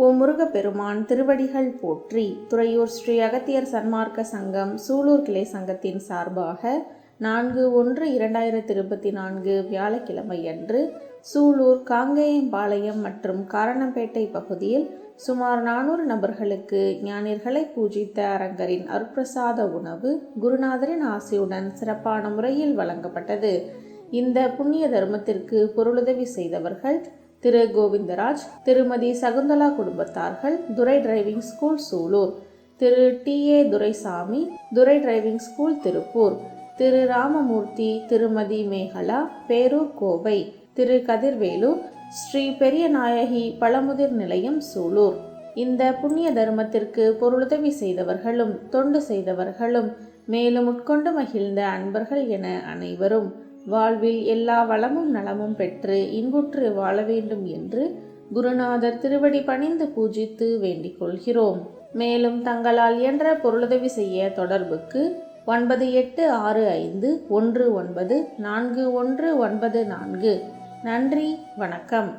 ஓ முருகப்பெருமான் திருவடிகள் போற்றி துறையூர் ஸ்ரீ அகத்தியர் சன்மார்க்க சங்கம் சூலூர் கிளை சங்கத்தின் சார்பாக நான்கு ஒன்று இரண்டாயிரத்தி இருபத்தி நான்கு வியாழக்கிழமை அன்று சூலூர் காங்கேயம்பாளையம் மற்றும் காரணம்பேட்டை பகுதியில் சுமார் நானூறு நபர்களுக்கு ஞானியர்களை பூஜித்த அரங்கரின் அருப்பிரசாத உணவு குருநாதரின் ஆசையுடன் சிறப்பான முறையில் வழங்கப்பட்டது. இந்த புண்ணிய தர்மத்திற்கு பொருளுதவி செய்தவர்கள் திரு கோவிந்தராஜ் திருமதி சகுந்தலா குடும்பத்தார்கள் Durai driving school Sulur. Thiru T A Duraisamy Durai driving school Tiruppur. Thiru Ramamoorthy Thirumathi Megala Perur Kovai. திரு கதிர்வேலு ஸ்ரீ பெரியநாயகி பழமுதிர் நிலையம் சூலூர். இந்த புண்ணிய தர்மத்திற்கு பொருளுதவி செய்தவர்களும் தொண்டு செய்தவர்களும் மேலும் உட்கொண்டு மகிழ்ந்த அன்பர்கள் என அனைவரும் வாழ்வில் எல்லா வளமும் நலமும் பெற்று இன்புற்று வாழ வேண்டும் என்று குருநாதர் திருவடி பணிந்து பூஜித்து வேண்டிக் கொள்கிறோம். மேலும் தங்களால் இயன்ற பொருளுதவி செய்ய தொடர்புக்கு ஒன்பது எட்டு ஆறு ஐந்து ஒன்று ஒன்பது நான்கு ஒன்று ஒன்பது நான்கு. நன்றி வணக்கம்.